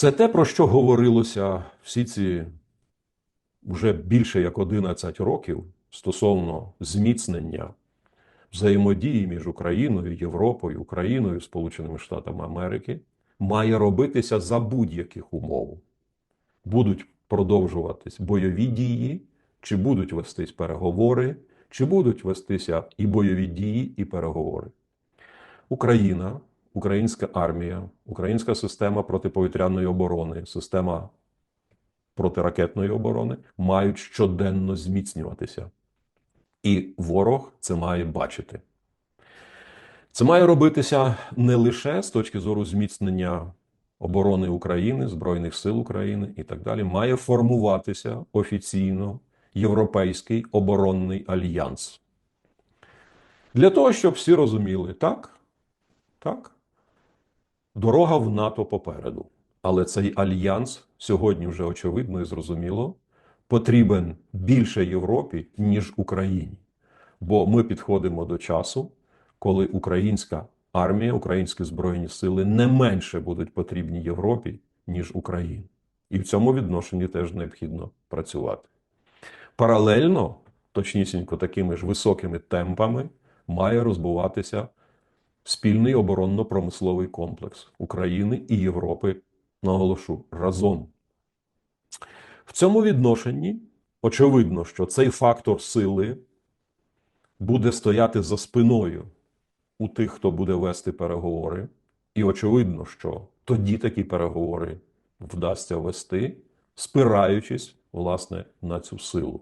Все те, про що говорилося всі ці вже більше як 11 років стосовно зміцнення взаємодії між Україною, Європою, Україною, Сполученими Штатами Америки, має робитися за будь-яких умов. Будуть продовжуватись бойові дії, чи будуть вестись переговори, чи будуть вестися і бойові дії, і переговори. Україна, українська армія, українська система протиповітряної оборони, система протиракетної оборони мають щоденно зміцнюватися. І ворог це має бачити. Це має робитися не лише з точки зору зміцнення оборони України, Збройних сил України і так далі. Має формуватися офіційно Європейський оборонний альянс. Для того, щоб всі розуміли, так, так, дорога в НАТО попереду. Але цей альянс сьогодні вже очевидно і зрозуміло потрібен більше Європі, ніж Україні. Бо ми підходимо до часу, коли українська армія, українські збройні сили не менше будуть потрібні Європі, ніж Україні. І в цьому відношенні теж необхідно працювати. Паралельно, точнісінько такими ж високими темпами, має розбуватися спільний оборонно-промисловий комплекс України і Європи, наголошу, разом. В цьому відношенні очевидно, що цей фактор сили буде стояти за спиною у тих, хто буде вести переговори. І очевидно, що тоді такі переговори вдасться вести, спираючись власне на цю силу.